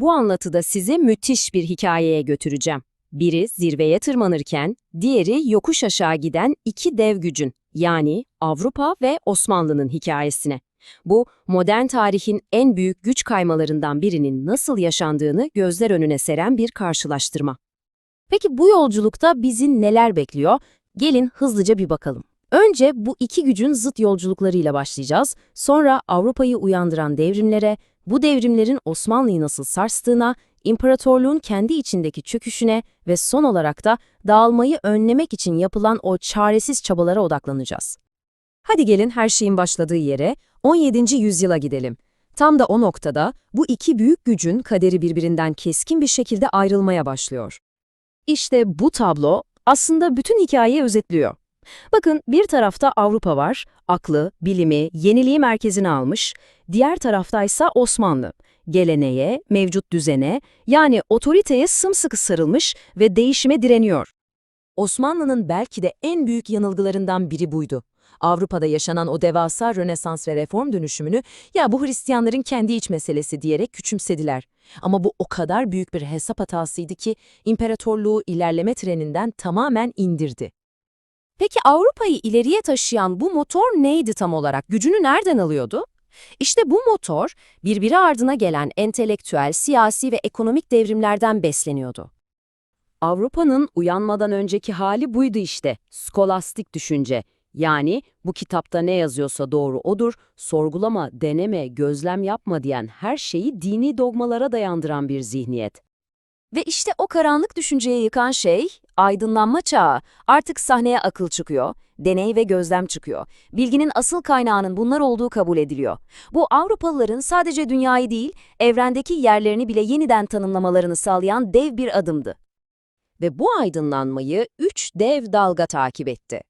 Bu anlatıda sizi müthiş bir hikayeye götüreceğim. Biri zirveye tırmanırken, diğeri yokuş aşağı giden iki dev gücün, yani Avrupa ve Osmanlı'nın hikayesine. Bu, modern tarihin en büyük güç kaymalarından birinin nasıl yaşandığını gözler önüne seren bir karşılaştırma. Peki bu yolculukta bizi neler bekliyor? Gelin hızlıca bir bakalım. Önce bu iki gücün zıt yolculuklarıyla başlayacağız. Sonra Avrupa'yı uyandıran devrimlere, bu devrimlerin Osmanlı'yı nasıl sarstığına, imparatorluğun kendi içindeki çöküşüne ve son olarak da dağılmayı önlemek için yapılan o çaresiz çabalara odaklanacağız. Hadi gelin her şeyin başladığı yere 17. yüzyıla gidelim. Tam da o noktada bu iki büyük gücün kaderi birbirinden keskin bir şekilde ayrılmaya başlıyor. İşte bu tablo aslında bütün hikayeyi özetliyor. Bakın bir tarafta Avrupa var, aklı, bilimi, yeniliği merkezine almış, diğer taraftaysa Osmanlı, geleneğe, mevcut düzene, yani otoriteye sımsıkı sarılmış ve değişime direniyor. Osmanlı'nın belki de en büyük yanılgılarından biri buydu. Avrupa'da yaşanan o devasa Rönesans ve reform dönüşümünü ya bu Hristiyanların kendi iç meselesi diyerek küçümsediler. Ama bu o kadar büyük bir hesap hatasıydı ki imparatorluğu ilerleme treninden tamamen indirdi. Peki Avrupa'yı ileriye taşıyan bu motor neydi tam olarak? Gücünü nereden alıyordu? İşte bu motor birbiri ardına gelen entelektüel, siyasi ve ekonomik devrimlerden besleniyordu. Avrupa'nın uyanmadan önceki hali buydu işte, skolastik düşünce. Yani bu kitapta ne yazıyorsa doğru odur, sorgulama, deneme, gözlem yapma diyen her şeyi dini dogmalara dayandıran bir zihniyet. Ve işte o karanlık düşünceye yıkan şey, aydınlanma çağı. Artık sahneye akıl çıkıyor, deney ve gözlem çıkıyor. Bilginin asıl kaynağının bunlar olduğu kabul ediliyor. Bu Avrupalıların sadece dünyayı değil, evrendeki yerlerini bile yeniden tanımlamalarını sağlayan dev bir adımdı. Ve bu aydınlanmayı üç dev dalga takip etti.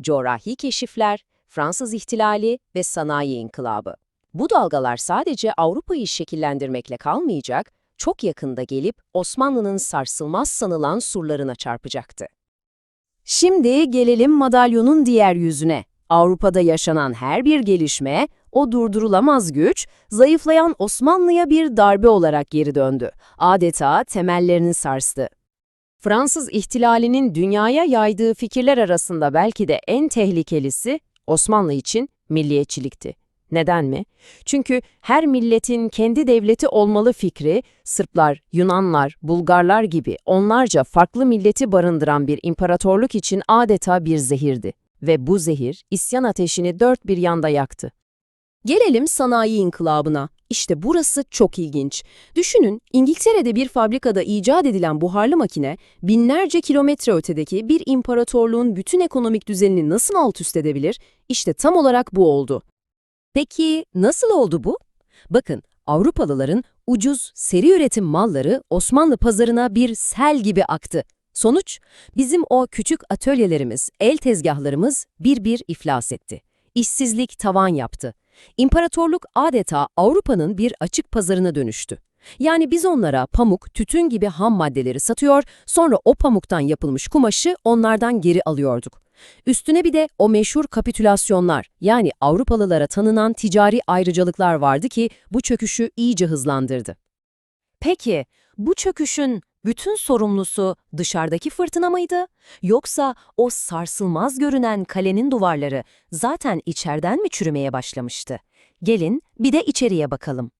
Coğrafi keşifler, Fransız ihtilali ve sanayi inkılabı. Bu dalgalar sadece Avrupa'yı şekillendirmekle kalmayacak, çok yakında gelip Osmanlı'nın sarsılmaz sanılan surlarına çarpacaktı. Şimdi gelelim madalyonun diğer yüzüne. Avrupa'da yaşanan her bir gelişme, o durdurulamaz güç, zayıflayan Osmanlı'ya bir darbe olarak geri döndü. Adeta temellerini sarstı. Fransız ihtilalinin dünyaya yaydığı fikirler arasında belki de en tehlikelisi Osmanlı için milliyetçilikti. Neden mi? Çünkü her milletin kendi devleti olmalı fikri, Sırplar, Yunanlar, Bulgarlar gibi onlarca farklı milleti barındıran bir imparatorluk için adeta bir zehirdi. Ve bu zehir isyan ateşini dört bir yanda yaktı. Gelelim sanayi inkılabına. İşte burası çok ilginç. Düşünün, İngiltere'de bir fabrikada icat edilen buharlı makine, binlerce kilometre ötedeki bir imparatorluğun bütün ekonomik düzenini nasıl alt üst edebilir? İşte tam olarak bu oldu. Peki nasıl oldu bu? Bakın, Avrupalıların ucuz, seri üretim malları Osmanlı pazarına bir sel gibi aktı. Sonuç, bizim o küçük atölyelerimiz, el tezgahlarımız bir bir iflas etti. İşsizlik tavan yaptı. İmparatorluk adeta Avrupa'nın bir açık pazarına dönüştü. Yani biz onlara pamuk, tütün gibi ham maddeleri satıyor, sonra o pamuktan yapılmış kumaşı onlardan geri alıyorduk. Üstüne bir de o meşhur kapitülasyonlar, yani Avrupalılara tanınan ticari ayrıcalıklar vardı ki bu çöküşü iyice hızlandırdı. Peki, bu çöküşün bütün sorumlusu dışarıdaki fırtına mıydı? Yoksa o sarsılmaz görünen kalenin duvarları zaten içeriden mi çürümeye başlamıştı? Gelin bir de içeriye bakalım.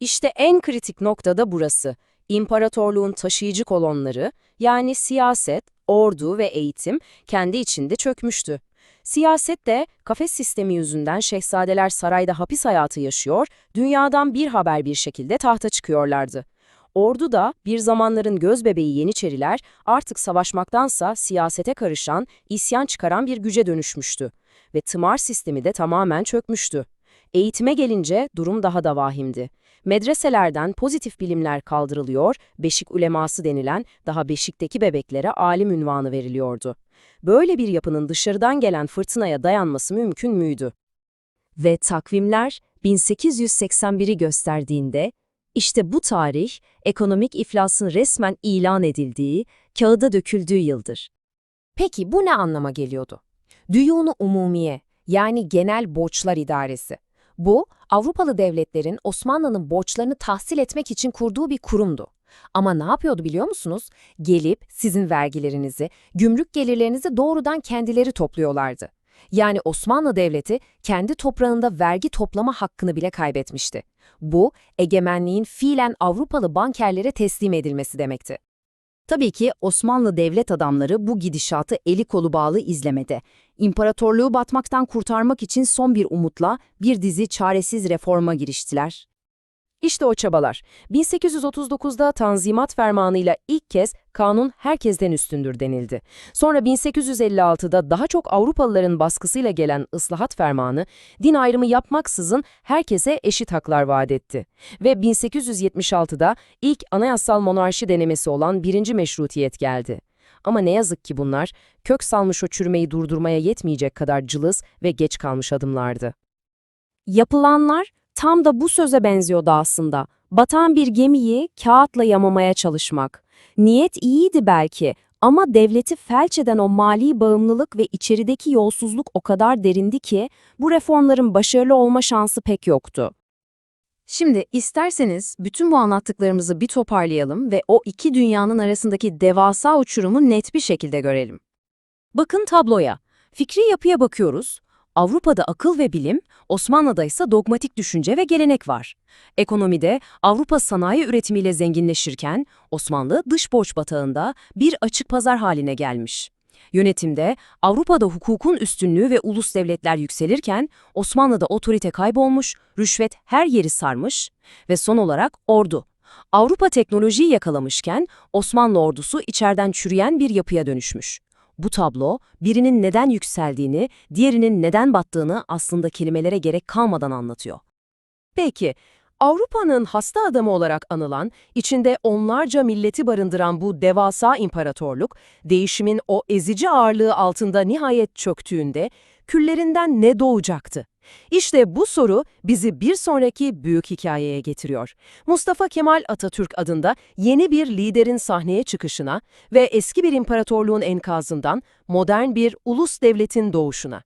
İşte en kritik nokta da burası. İmparatorluğun taşıyıcı kolonları, yani siyaset, ordu ve eğitim kendi içinde çökmüştü. Siyaset de kafes sistemi yüzünden şehzadeler sarayda hapis hayatı yaşıyor, dünyadan bir haber bir şekilde tahta çıkıyorlardı. Ordu da bir zamanların gözbebeği Yeniçeriler artık savaşmaktansa siyasete karışan, isyan çıkaran bir güce dönüşmüştü. Ve tımar sistemi de tamamen çökmüştü. Eğitime gelince durum daha da vahimdi. Medreselerden pozitif bilimler kaldırılıyor, beşik uleması denilen daha beşikteki bebeklere alim ünvanı veriliyordu. Böyle bir yapının dışarıdan gelen fırtınaya dayanması mümkün müydü? Ve takvimler 1881'i gösterdiğinde, işte bu tarih, ekonomik iflasın resmen ilan edildiği, kağıda döküldüğü yıldır. Peki bu ne anlama geliyordu? Düyunu umumiye, yani genel borçlar idaresi. Bu, Avrupalı devletlerin Osmanlı'nın borçlarını tahsil etmek için kurduğu bir kurumdu. Ama ne yapıyordu biliyor musunuz? Gelip sizin vergilerinizi, gümrük gelirlerinizi doğrudan kendileri topluyorlardı. Yani Osmanlı Devleti kendi toprağında vergi toplama hakkını bile kaybetmişti. Bu, egemenliğin fiilen Avrupalı bankerlere teslim edilmesi demekti. Tabii ki Osmanlı devlet adamları bu gidişatı eli kolu bağlı izlemedi. İmparatorluğu batmaktan kurtarmak için son bir umutla bir dizi çaresiz reforma giriştiler. İşte o çabalar. 1839'da Tanzimat Fermanı'yla ilk kez kanun herkesten üstündür denildi. Sonra 1856'da daha çok Avrupalıların baskısıyla gelen ıslahat fermanı, din ayrımı yapmaksızın herkese eşit haklar vaat etti. Ve 1876'da ilk anayasal monarşi denemesi olan birinci meşrutiyet geldi. Ama ne yazık ki bunlar, kök salmış o çürümeyi durdurmaya yetmeyecek kadar cılız ve geç kalmış adımlardı. Yapılanlar tam da bu söze benziyordu aslında. Batan bir gemiyi kağıtla yamamaya çalışmak. Niyet iyiydi belki ama devleti felç eden o mali bağımlılık ve içerideki yolsuzluk o kadar derindi ki bu reformların başarılı olma şansı pek yoktu. Şimdi isterseniz bütün bu anlattıklarımızı bir toparlayalım ve o iki dünyanın arasındaki devasa uçurumu net bir şekilde görelim. Bakın tabloya. Fikri yapıya bakıyoruz. Avrupa'da akıl ve bilim, Osmanlı'da ise dogmatik düşünce ve gelenek var. Ekonomide Avrupa sanayi üretimiyle zenginleşirken Osmanlı dış borç batağında bir açık pazar haline gelmiş. Yönetimde Avrupa'da hukukun üstünlüğü ve ulus devletler yükselirken Osmanlı'da otorite kaybolmuş, rüşvet her yeri sarmış ve son olarak ordu. Avrupa teknolojiyi yakalamışken Osmanlı ordusu içeriden çürüyen bir yapıya dönüşmüş. Bu tablo birinin neden yükseldiğini, diğerinin neden battığını aslında kelimelere gerek kalmadan anlatıyor. Peki, Avrupa'nın hasta adamı olarak anılan, içinde onlarca milleti barındıran bu devasa imparatorluk, değişimin o ezici ağırlığı altında nihayet çöktüğünde, küllerinden ne doğacaktı? İşte bu soru bizi bir sonraki büyük hikayeye getiriyor. Mustafa Kemal Atatürk adında yeni bir liderin sahneye çıkışına ve eski bir imparatorluğun enkazından modern bir ulus devletin doğuşuna.